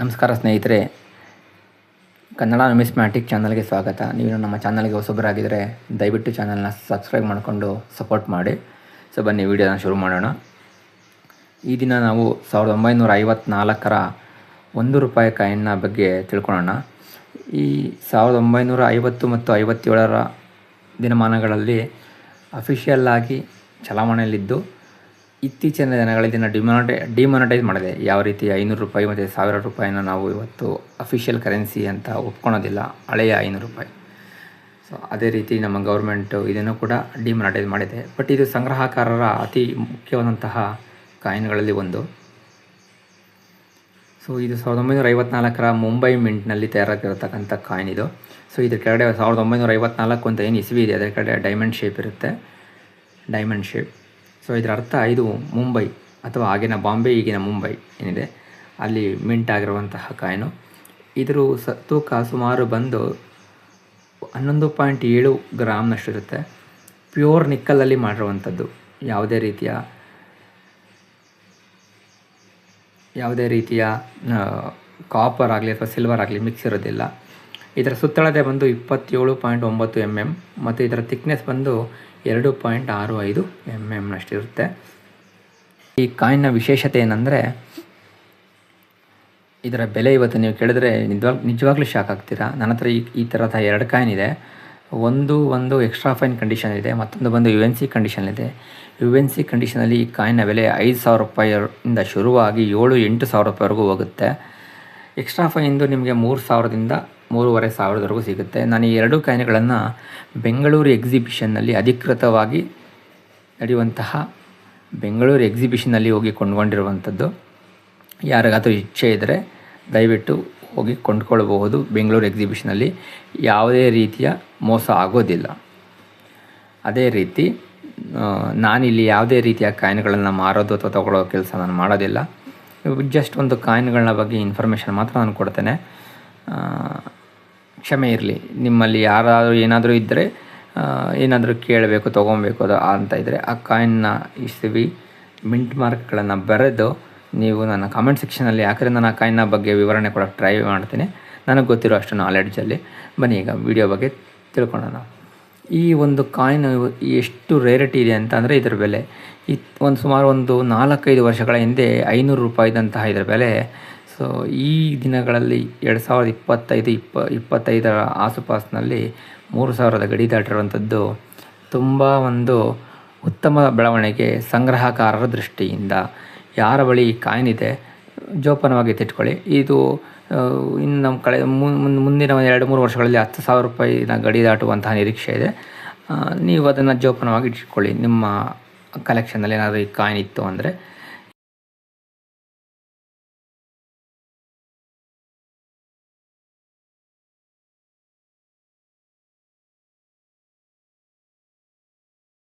ನಮಸ್ಕಾರ ಸ್ನೇಹಿತರೆ. ಕನ್ನಡ ನುಮಿಸ್ಮ್ಯಾಟಿಕ್ ಚಾನಲ್ಗೆ ಸ್ವಾಗತ. ನೀವು ನಮ್ಮ ಚಾನಲ್ಗೆ ಹೊಸಬರಾಗಿದ್ದರೆ ದಯವಿಟ್ಟು ಚಾನಲ್ನ ಸಬ್ಸ್ಕ್ರೈಬ್ ಮಾಡಿಕೊಂಡು ಸಪೋರ್ಟ್ ಮಾಡಿ. ಸೊ ಬನ್ನಿ, ವಿಡಿಯೋನ ಶುರು ಮಾಡೋಣ. ಈ ದಿನ ನಾವು ಸಾವಿರದ ಒಂಬೈನೂರ ಐವತ್ನಾಲ್ಕರ ಒಂದು ರೂಪಾಯಿ ಕಾಯಿನ್ನ ಬಗ್ಗೆ ತಿಳ್ಕೊಳ್ಳೋಣ. ಈ ಸಾವಿರದ ಒಂಬೈನೂರ ಐವತ್ತು ಮತ್ತು ಐವತ್ತೇಳರ ದಿನಮಾನಗಳಲ್ಲಿ ಅಫಿಷಿಯಲ್ ಆಗಿ ಚಲಾವಣೆಯಲ್ಲಿದ್ದು ಇತ್ತೀಚಿನ ದಿನಗಳಲ್ಲಿ ಇದನ್ನು ಡಿಮಾನಟೈ ಡಿಮಾನಟೈಸ್ ಮಾಡಿದೆ. ಯಾವ ರೀತಿ ಐನೂರು ರೂಪಾಯಿ ಮತ್ತು ಸಾವಿರ ರೂಪಾಯಿನ ನಾವು ಇವತ್ತು ಅಫಿಷಿಯಲ್ ಕರೆನ್ಸಿ ಅಂತ ಒಪ್ಕೊಳೋದಿಲ್ಲ. ಹಳೆಯ ಐನೂರು ರೂಪಾಯಿ. ಸೊ ಅದೇ ರೀತಿ ನಮ್ಮ ಗೌರ್ಮೆಂಟು ಇದನ್ನು ಕೂಡ ಡಿಮಾನಟೈಸ್ ಮಾಡಿದೆ. ಬಟ್ ಇದು ಸಂಗ್ರಹಕಾರರ ಅತಿ ಮುಖ್ಯವಾದಂತಹ ಕಾಯಿನ್ಗಳಲ್ಲಿ ಒಂದು. ಸೊ ಇದು ಸಾವಿರದ ಒಂಬೈನೂರ ಐವತ್ನಾಲ್ಕರ ಮುಂಬೈ ಮಿಂಟ್ನಲ್ಲಿ ತಯಾರಾಗಿರತಕ್ಕಂಥ ಕಾಯಿನ್ ಇದು. ಸೊ ಇದ್ರ ಕೆಳಗಡೆ ಸಾವಿರದ ಒಂಬೈನೂರ ಐವತ್ನಾಲ್ಕು ಅಂತ ಏನು ಇಸ್ವಿ ಇದೆ? ಅದರ ಕಡೆ ಡೈಮಂಡ್ ಶೇಪ್ ಇರುತ್ತೆ. ಡೈಮಂಡ್ ಶೇಪ್ ಸೊ ಇದರ ಅರ್ಥ ಇದು ಮುಂಬೈ ಅಥವಾ ಆಗಿನ ಬಾಂಬೆ, ಈಗಿನ ಮುಂಬೈ ಏನಿದೆ? ಅಲ್ಲಿ ಮಿಂಟ್ ಆಗಿರುವಂತಹ ಕಾಯಿನು. ಇದರ ಸ, ತೂಕ ಸುಮಾರು ಬಂದು ಹನ್ನೊಂದು ಪಾಯಿಂಟ್ ಏಳು ಗ್ರಾಮ್ನಷ್ಟು ಇರುತ್ತೆ ಪ್ಯೂರ್ ನಿಕ್ಕಲಲ್ಲಿ ಮಾಡಿರುವಂಥದ್ದು. ಯಾವುದೇ ರೀತಿಯ ಯಾವುದೇ ರೀತಿಯ ಕಾಪರ್ ಆಗಲಿ ಅಥವಾ ಸಿಲ್ವರ್ ಆಗಲಿ ಮಿಕ್ಸ್ ಇರೋದಿಲ್ಲ. ಇದರ ಸುತ್ತಳತೆ ಬಂದು ಇಪ್ಪತ್ತೇಳು ಪಾಯಿಂಟ್ ಒಂಬತ್ತು ಎಂ ಎಂ ಮತ್ತು ಇದರ ಥಿಕ್ನೆಸ್ ಬಂದು ಎರಡು ಪಾಯಿಂಟ್ ಆರು ಐದು ಎಂ ಎಮ್ನಷ್ಟಿರುತ್ತೆ ಈ ಕಾಯಿನ್ನ ವಿಶೇಷತೆ ಏನಂದರೆ, ಇದರ ಬೆಲೆ ಇವತ್ತು ನೀವು ಕೇಳಿದ್ರೆ ನಿಜವಾಗ, ನಿಜವಾಗ್ಲೂ ಶಾಕ್ ಆಗ್ತೀರಾ? ನನ್ನ ಹತ್ರ ಈ ಈ ಥರದ ಎರಡು ಕಾಯಿನ್ ಇದೆ. ಒಂದು ಒಂದು ಎಕ್ಸ್ಟ್ರಾ ಫೈನ್ ಕಂಡೀಷನ್ ಇದೆ, ಮತ್ತೊಂದು ಬಂದು ಯು ಎನ್ ಸಿ ಕಂಡೀಷನ್ ಇದೆ. ಯು ಎನ್ ಸಿ ಕಂಡೀಷನಲ್ಲಿ ಈ ಕಾಯಿನ ಬೆಲೆ ಐದು ಸಾವಿರ ರೂಪಾಯಿಯಿಂದ ಶುರುವಾಗಿ ಏಳು ಎಂಟು ಸಾವಿರ ರೂಪಾಯಿವರೆಗೂ ಹೋಗುತ್ತೆ. ಎಕ್ಸ್ಟ್ರಾ ಫೈನ್ದು ನಿಮಗೆ ಮೂರು ಸಾವಿರದಿಂದ ಮೂರುವರೆ ಸಾವಿರದವರೆಗೂ ಸಿಗುತ್ತೆ. ನಾನು ಈ ಎರಡು ಕಾಯಿನ್ಗಳನ್ನು ಬೆಂಗಳೂರು ಎಕ್ಸಿಬಿಷನ್ನಲ್ಲಿ ಅಧಿಕೃತವಾಗಿ ನಡೆಯುವಂತಹ ಬೆಂಗಳೂರು ಎಕ್ಸಿಬಿಷನ್ನಲ್ಲಿ ಹೋಗಿ ಕೊಂಡ್ಕೊಂಡಿರುವಂಥದ್ದು. ಯಾರಿಗಾದರೂ ಇಚ್ಛೆ ಇದ್ದರೆ ದಯವಿಟ್ಟು ಹೋಗಿ ಕೊಂಡ್ಕೊಳ್ಬಹುದು ಬೆಂಗಳೂರು ಎಕ್ಸಿಬಿಷನಲ್ಲಿ ಯಾವುದೇ ರೀತಿಯ ಮೋಸ ಆಗೋದಿಲ್ಲ. ಅದೇ ರೀತಿ ನಾನಿಲ್ಲಿ ಯಾವುದೇ ರೀತಿಯ ಕಾಯಿನ್ಗಳನ್ನು ಮಾರೋದು ಅಥವಾ ತಗೊಳ್ಳೋ ಕೆಲಸ ನಾನು ಮಾಡೋದಿಲ್ಲ. ಜಸ್ಟ್ ಒಂದು ಕಾಯಿನ್ಗಳನ್ನ ಬಗ್ಗೆ ಇನ್ಫಾರ್ಮೇಷನ್ ಮಾತ್ರ ನಾನು ಕೊಡ್ತೇನೆ. ಕ್ಷಮೆ ಇರಲಿ. ನಿಮ್ಮಲ್ಲಿ ಯಾರಾದರೂ ಏನಾದರೂ ಇದ್ದರೆ ಏನಾದರೂ ಕೇಳಬೇಕು, ತೊಗೊಬೇಕು, ಅದು ಅಂತ ಇದ್ದರೆ ಆ ಕಾಯಿನ್ನ ಇಸ್ವಿ, ಮಿಂಟ್ ಮಾರ್ಕ್ಗಳನ್ನು ಬರೆದು ನೀವು ನನ್ನ ಕಾಮೆಂಟ್ ಸೆಕ್ಷನಲ್ಲಿ ಯಾಕಂದರೆ ನಾನು ಆ ಕಾಯಿನ್ನ ಬಗ್ಗೆ ವಿವರಣೆ ಕೊಡೋಕ್ಕೆ ಟ್ರೈ ಮಾಡ್ತೀನಿ. ನನಗೆ ಗೊತ್ತಿರೋ ಅಷ್ಟು ನಾಲೆಡ್ಜಲ್ಲಿ ಬನ್ನಿ ಈಗ ವಿಡಿಯೋ ಬಗ್ಗೆ ತಿಳ್ಕೊಳ್ಳೋಣ. ಈ ಒಂದು ಕಾಯಿನ್ ಎಷ್ಟು ರೇರಿಟಿ ಇದೆ ಅಂತ ಅಂದರೆ ಇದರ ಬೆಲೆ. ಈ ಒಂದು ಸುಮಾರು ಒಂದು ನಾಲ್ಕೈದು ವರ್ಷಗಳ ಹಿಂದೆ ಐನೂರು ರೂಪಾಯಿದಂತಹ ಇದರ ಬೆಲೆ ಸೊ ಈ ದಿನಗಳಲ್ಲಿ ಎರಡು ಸಾವಿರದ ಇಪ್ಪತ್ತೈದು, ಇಪ್ಪ, ಇಪ್ಪತ್ತೈದರ ಆಸುಪಾಸಿನಲ್ಲಿ ಮೂರು ಸಾವಿರದ ಗಡಿ ದಾಟಿರುವಂಥದ್ದು ತುಂಬ ಒಂದು ಉತ್ತಮ ಬೆಳವಣಿಗೆ ಸಂಗ್ರಹಕಾರರ ದೃಷ್ಟಿಯಿಂದ. ಯಾರ ಬಳಿ ಕಾಯಿನ್ ಇದೆ ಜೋಪಾನವಾಗಿ ತಿಟ್ಕೊಳ್ಳಿ. ಇದು ಇನ್ನು ನಮ್ಮ ಕಳೆ ಮುಂದಿನ ಒಂದು ಎರಡು, ಮೂರು ವರ್ಷಗಳಲ್ಲಿ ಹತ್ತು ಸಾವಿರ ರೂಪಾಯಿನ ಗಡಿ ದಾಟುವಂತಹ ನಿರೀಕ್ಷೆ ಇದೆ. ನೀವು ಅದನ್ನು ಜೋಪಾನವಾಗಿ ಇಟ್ಕೊಳ್ಳಿ. ನಿಮ್ಮ ಕಲೆಕ್ಷನಲ್ಲಿ ಏನಾದರೂ ಈ ಕಾಯಿನ್ ಇತ್ತು ಅಂದರೆ